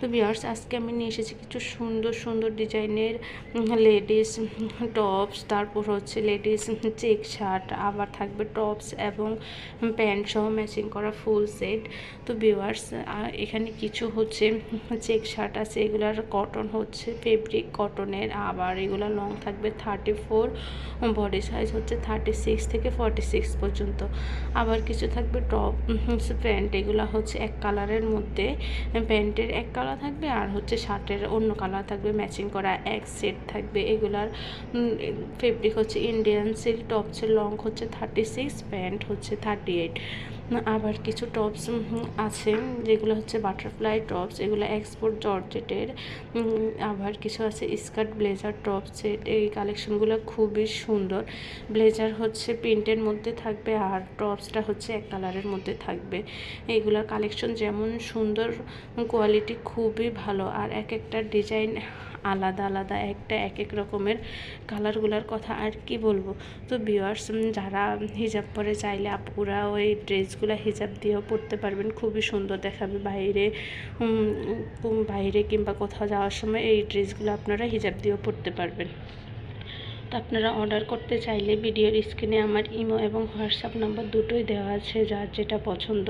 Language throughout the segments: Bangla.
তো ভিউয়ার্স আজকে আমি নিয়ে এসেছি কিছু সুন্দর সুন্দর ডিজাইনের লেডিস টপস। তারপর হচ্ছে লেডিস চেক শার্ট, আবার থাকবে টপস এবং প্যান্ট সহ ম্যাচিং করা ফুল সেট। তো ভিউয়ার্স এখানে কিছু হচ্ছে চেক শার্ট আছে, এগুলার কটন হচ্ছে ফেব্রিক কটনের। আবার এগুলো লং থাকবে থার্টি ফোর বডি সাইজ হচ্ছে থার্টি সিক্স থেকে ফর্টি সিক্স পর্যন্ত। আবার কিছু থাকবে টপ প্যান্ট, এগুলো হচ্ছে এক কালারের মধ্যে। প্যান্টের এক কালার থাকবে আর হচ্ছে শার্টের অন্য কালার থাকবে ম্যাচিং করা এক সেট থাকবে। এগুলার ফেব্রিক হচ্ছে ইন্ডিয়ান সিল্ক টপসের লং হচ্ছে থার্টি সিক্স প্যান্ট হচ্ছে থার্টি এইট আবার কিছু টপস আছে, যেগুলো হচ্ছে বাটারফ্লাই টপস এগুলো এক্সপোর্ট জর্জেটের। আবার কিছু আছে স্কার্ট ব্লেজার টপস এই কালেকশনগুলো খুবই সুন্দর। ব্লেজার হচ্ছে প্রিন্টের মধ্যে থাকবে, আর টপসটা হচ্ছে এক কালারের মধ্যে থাকবে। এইগুলোর কালেকশন যেমন সুন্দর কোয়ালিটি খুবই ভালো। আর এক একটা ডিজাইন আলাদা আলাদা একটা এক এক রকমের কালারগুলোর কথা আর কি বলব। তো ভিউয়ার্স যারা হিজাব পরে চাইলে আপুরা ওই ড্রেসগুলো হিজাব দিয়েও পরতে পারবেন। খুবই সুন্দর দেখাবে বাইরে বাইরে কিংবা কোথাও যাওয়ার সময় এই ড্রেসগুলো আপনারা হিজাব দিয়েও পরতে পারবেন। তো আপনারা অর্ডার করতে চাইলে ভিডিওর স্ক্রিনে আমার ইমো এবং হোয়াটসঅ্যাপ নাম্বার দুটোই দেওয়া আছে, যার যেটা পছন্দ।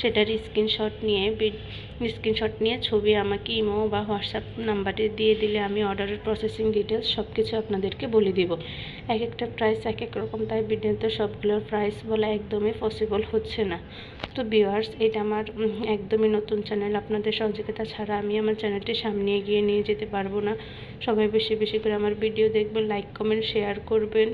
সেটার স্ক্রিনশট নিয়ে স্ক্রিনশট নিয়ে ছবি, আমাকে ইমো বা হোয়াটসঅ্যাপ নাম্বারে দিয়ে দিলে আমি অর্ডারের প্রসেসিং ডিটেলস সব কিছু আপনাদেরকে বলে দিব। এক একটা প্রাইস এক এক রকম, তাই ভিডিওতে সবগুলোর প্রাইস বলা একদমই পসিবল হচ্ছে না। তো ভিউয়ার্স এটা আমার একদমই নতুন চ্যানেল আপনাদের সহযোগিতা ছাড়া আমি আমার চ্যানেলটি সামনে এগিয়ে নিয়ে যেতে পারব না। সবাই বেশি বেশি করে আমার ভিডিও দেখবেন লাইক কমেন্ট শেয়ার করবেন